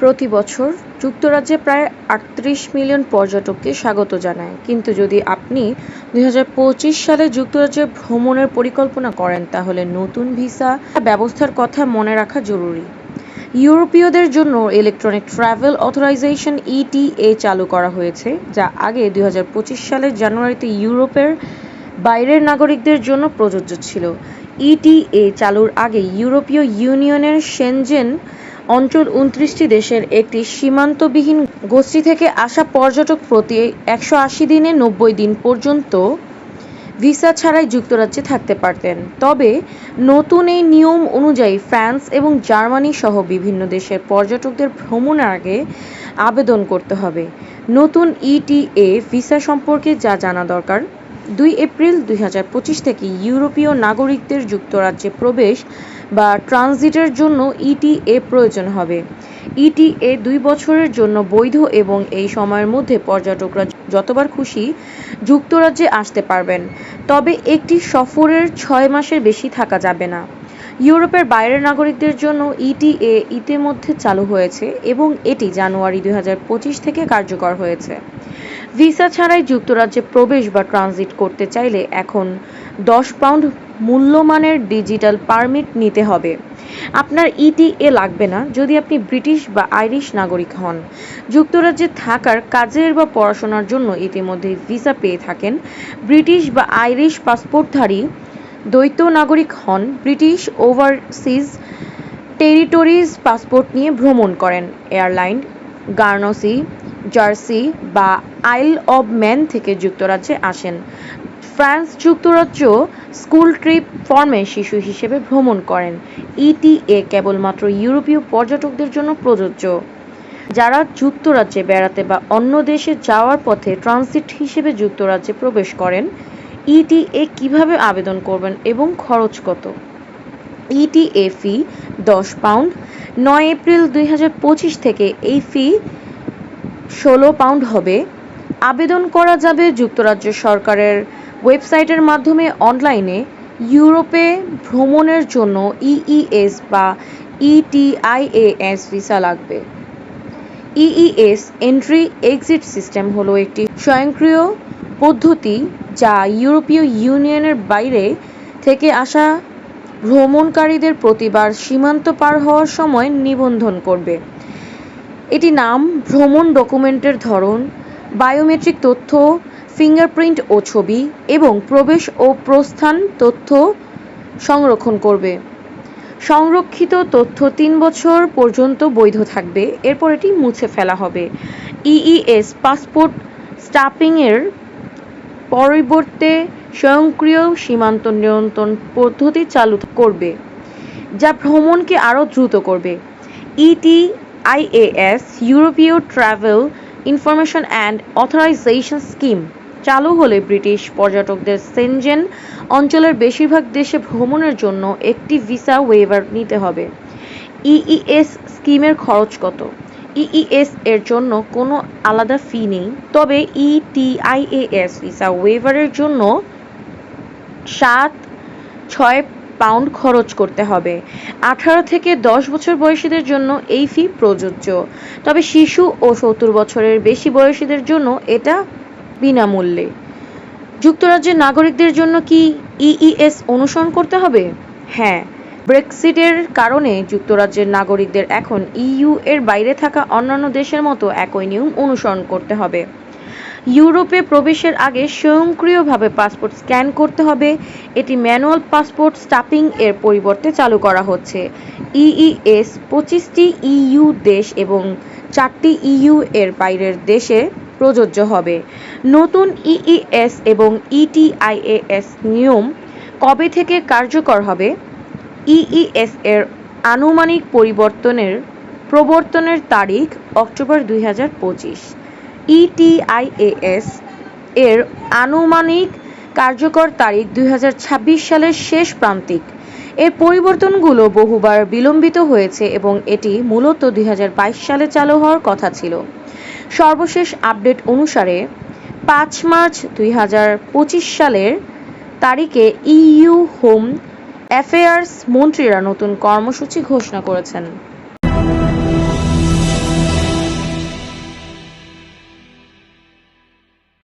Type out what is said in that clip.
প্রতি বছর যুক্তরাজ্যে প্রায় আটত্রিশ মিলিয়ন পর্যটককে স্বাগত জানায়। কিন্তু যদি আপনি দু হাজার পঁচিশ সালে যুক্তরাজ্যে ভ্রমণের পরিকল্পনা করেন, তাহলে নতুন ভিসা ব্যবস্থার কথা মনে রাখা জরুরি। ইউরোপীয়দের জন্য ইলেকট্রনিক ট্রাভেল অথরাইজেশন ইটিএ চালু করা হয়েছে, যা আগে দুই হাজার পঁচিশ সালের জানুয়ারিতে ইউরোপের বাইরের নাগরিকদের জন্য প্রযোজ্য ছিল। ইটিএ চালুর আগে ইউরোপীয় ইউনিয়নের সেনজেন অঞ্চল উনত্রিশটি দেশের একটি সীমান্তবিহীন গোষ্ঠী থেকে আসা পর্যটক প্রতি একশো আশি দিনে নব্বই দিন পর্যন্ত ভিসা ছাড়াই যুক্তরাজ্যে থাকতে পারতেন। তবে নতুন এই নিয়ম অনুযায়ী ফ্রান্স এবং জার্মানি সহ বিভিন্ন দেশের পর্যটকদের ভ্রমণের আগে আবেদন করতে হবে। নতুন ইটিএ ভিসা সম্পর্কে যা জানা দরকার, দুই এপ্রিল দুই হাজার পঁচিশ থেকে ইউরোপীয় নাগরিকদের যুক্তরাজ্যে প্রবেশ বা ট্রানজিটের জন্য ইটিএ প্রয়োজন হবে। ইটিএ দুই বছরের জন্য বৈধ এবং এই সময়ের মধ্যে পর্যটকরা যতবার খুশি যুক্তরাজ্যে আসতে পারবেন। তবে একটি সফরের ছয় মাসের বেশি থাকা যাবে না। ইউরোপের বাইরের নাগরিকদের জন্য ইটিএ ইতিমধ্যে চালু হয়েছে এবং এটি জানুয়ারি দুই হাজার পঁচিশ থেকে কার্যকর হয়েছে। ভিসা ছাড়াই যুক্তরাজ্যে প্রবেশ বা ট্রানজিট করতে চাইলে এখন দশ পাউন্ড মূল্যমানের ডিজিটাল পারমিট নিতে হবে। আপনার ইটিএ লাগবে না যদি আপনি ব্রিটিশ বা আইরিশ নাগরিক হন। যুক্তরাজ্যে থাকার কাজের বা পড়াশোনার জন্য ইতিমধ্যে ভিসা পেয়ে থাকেন ব্রিটিশ বা আইরিশ পাসপোর্টধারী। দ্বৈত নাগরিক হন ব্রিটিশ ওভারসিজ টেরিটরিজ পাসপোর্ট নিয়ে ভ্রমণ করেন। এয়ারলাইন, গার্নসি, জার্সি বা আইল অব ম্যান থেকে যুক্তরাজ্যে আসেন। ফ্রান্স যুক্তরাজ্য স্কুল ট্রিপ ফর্মে শিশু হিসেবে ভ্রমণ করেন। ইটিএ কেবলমাত্র ইউরোপীয় পর্যটকদের জন্য প্রযোজ্য। যারা যুক্তরাজ্যে বেড়াতে বা অন্য দেশে যাওয়ার পথে ট্রানজিট হিসেবে যুক্তরাজ্যে প্রবেশ করেন, ইটিএ কীভাবে আবেদন করবেন এবং খরচ কত? ইটিএ ফি দশ পাউন্ড। নয় এপ্রিল দুই হাজার পঁচিশ থেকে এই ফি ষোলো পাউন্ড হবে। আবেদন করা যাবে যুক্তরাজ্য সরকারের ওয়েবসাইটের মাধ্যমে অনলাইনে ইউরোপে ভ্রমণের জন্য ইইএস বা ইটিআইএএস ভিসা লাগবে। ইইএস এন্ট্রি এক্সিট সিস্টেম হলো একটি স্বয়ংক্রিয় পদ্ধতি যা ইউরোপীয় ইউনিয়নের বাইরে থেকে আসা ভ্রমণকারীদের প্রতিবার সীমান্ত পার হওয়ার সময় নিবন্ধন করবে। এটি নাম ভ্রমণ ডকুমেন্টের ধরন, বায়োমেট্রিক তথ্য ফিঙ্গারপ্রিন্ট ও ছবি এবং প্রবেশ ও প্রস্থান তথ্য সংরক্ষণ করবে। সংরক্ষিত তথ্য তিন বছর পর্যন্ত বৈধ থাকবে। এরপর এটি মুছে ফেলা হবে। ইইএস পাসপোর্ট স্টাম্পিংয়ের পরিবর্তে স্বয়ংক্রিয় সীমান্ত নিয়ন্ত্রণ পদ্ধতি চালু করবে, যা ভ্রমণকে আরও দ্রুত করবে। E T I A S ইউরোপীয় travel information and authorization scheme চালু হলে ব্রিটিশ পর্যটকদের সেনজেন অঞ্চলের বেশিরভাগ দেশে ভ্রমণের জন্য একটি ভিসা ওয়েভার নিতে হবে। ইইএস স্কিমের খরচ কত? ইইএস এর জন্য কোনো আলাদা ফি নেই, তবে ইটিআইএএস ভিসা ওয়েভারের জন্য সাত, ছয় পাউন্ড খরচ করতে হবে। আঠারো থেকে দশ বছর বয়সীদের জন্য এই ফি প্রযোজ্য। তবে শিশু ও সত্তর বছরের বেশি বয়সীদের জন্য এটা বিনামূল্যে। যুক্তরাজ্যের নাগরিকদের জন্য কি ইইএস অনুসরণ করতে হবে? হ্যাঁ ব্রেক্সিটের কারণে যুক্তরাজ্যের নাগরিকদের এখন ইইউ এর বাইরে থাকা অন্যান্য দেশের মতো একই নিয়ম অনুসরণ করতে হবে। ইউরোপে প্রবেশের আগে স্বয়ংক্রিয়ভাবে পাসপোর্ট স্ক্যান করতে হবে। এটি ম্যানুয়াল পাসপোর্ট স্টাম্পিং এর পরিবর্তে চালু করা হচ্ছে। ইইএস পঁচিশটি ইইউ দেশ এবং চারটি ইইউ এর বাইরের দেশে প্রযোজ্য হবে। নতুন ইইএস এবং ইটিআইএএস নিয়ম কবে থেকে কার্যকর হবে? ইইএস এর আনুমানিক পরিবর্তনের, প্রবর্তনের তারিখ অক্টোবর দুই হাজার পঁচিশ। ইটিআইএএস এর আনুমানিক কার্যকর তারিখ দুই হাজার ছাব্বিশ সালের শেষ প্রান্তিক। এর পরিবর্তনগুলো বহুবার বিলম্বিত হয়েছে এবং এটি মূলত দুই হাজার বাইশ সালে চালু হওয়ার কথা ছিল। সর্বশেষ আপডেট অনুসারে পাঁচ মার্চ দুই হাজার পঁচিশ সালের তারিখে ইইউ হোম অ্যাফেয়ার্স মন্ত্রীরা নতুন কর্মসূচি ঘোষণা করেছেন।